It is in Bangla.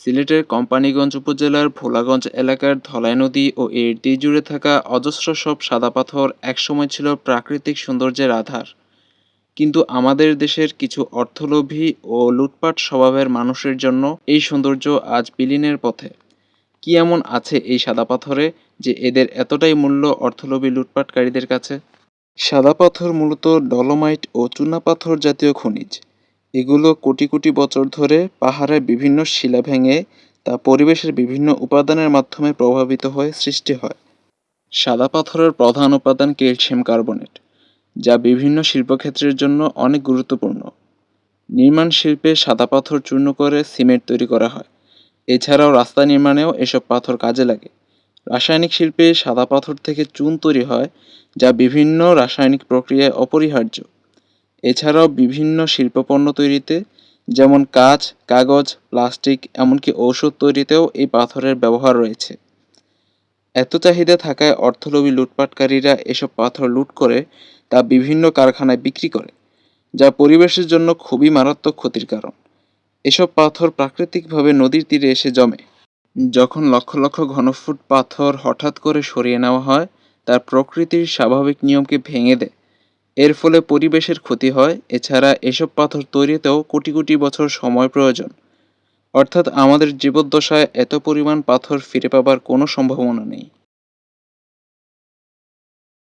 সিলেটের কোম্পানীগঞ্জ উপজেলার ভোলাগঞ্জ এলাকার ধলাই নদী ও এর তীর জুড়ে থাকা অজস্র সব সাদা পাথর একসময় ছিল প্রাকৃতিক সৌন্দর্যের আধার। কিন্তু আমাদের দেশের কিছু অর্থলোভী ও লুটপাট স্বভাবের মানুষের জন্য এই সৌন্দর্য আজ বিলীনের পথে। কি এমন আছে এই সাদা পাথরে যে এদের এতটাই মূল্য অর্থলোভী লুটপাটকারীদের কাছে? সাদা পাথর মূলত ডলোমাইট ও চুনাপাথর জাতীয় খনিজ। এগুলো কোটি কোটি বছর ধরে পাহাড়ের বিভিন্ন শিলা ভেঙে তা পরিবেশের বিভিন্ন উপাদানের মাধ্যমে প্রভাবিত হয়ে সৃষ্টি হয়। সাদা পাথরের প্রধান উপাদান ক্যালসিয়াম কার্বনেট, যা বিভিন্ন শিল্পক্ষেত্রের জন্য অনেক গুরুত্বপূর্ণ। নির্মাণ শিল্পে সাদা পাথর চূর্ণ করে সিমেন্ট তৈরি করা হয়। এছাড়াও রাস্তা নির্মাণেও এসব পাথর কাজে লাগে। রাসায়নিক শিল্পে সাদা পাথর থেকে চুন তৈরি হয়, যা বিভিন্ন রাসায়নিক প্রক্রিয়ায় অপরিহার্য। এছাড়াও বিভিন্ন শিল্পপণ্য তৈরিতে, যেমন কাঁচ, কাগজ, প্লাস্টিক, এমনকি ঔষধ তৈরিতেও এই পাথরের ব্যবহার রয়েছে। এত চাহিদা থাকায় অর্থলোভী লুটপাটকারীরা এসব পাথর লুট করে তা বিভিন্ন কারখানায় বিক্রি করে, যা পরিবেশের জন্য খুবই মারাত্মক ক্ষতির কারণ। এসব পাথর প্রাকৃতিকভাবে নদীর তীরে এসে জমে। যখন লক্ষ লক্ষ ঘনফুট পাথর হঠাৎ করে সরিয়ে নেওয়া হয়, তার প্রকৃতির স্বাভাবিক নিয়মকে ভেঙে দেয়। এর ফলে পরিবেশের ক্ষতি হয়। এছাড়া এসব পাথর তৈরিতেও কোটি কোটি বছর সময় প্রয়োজন। অর্থাৎ আমাদের জীবদ্দশায় এত পরিমাণ পাথর ফিরে পাবার কোনো সম্ভাবনা নেই।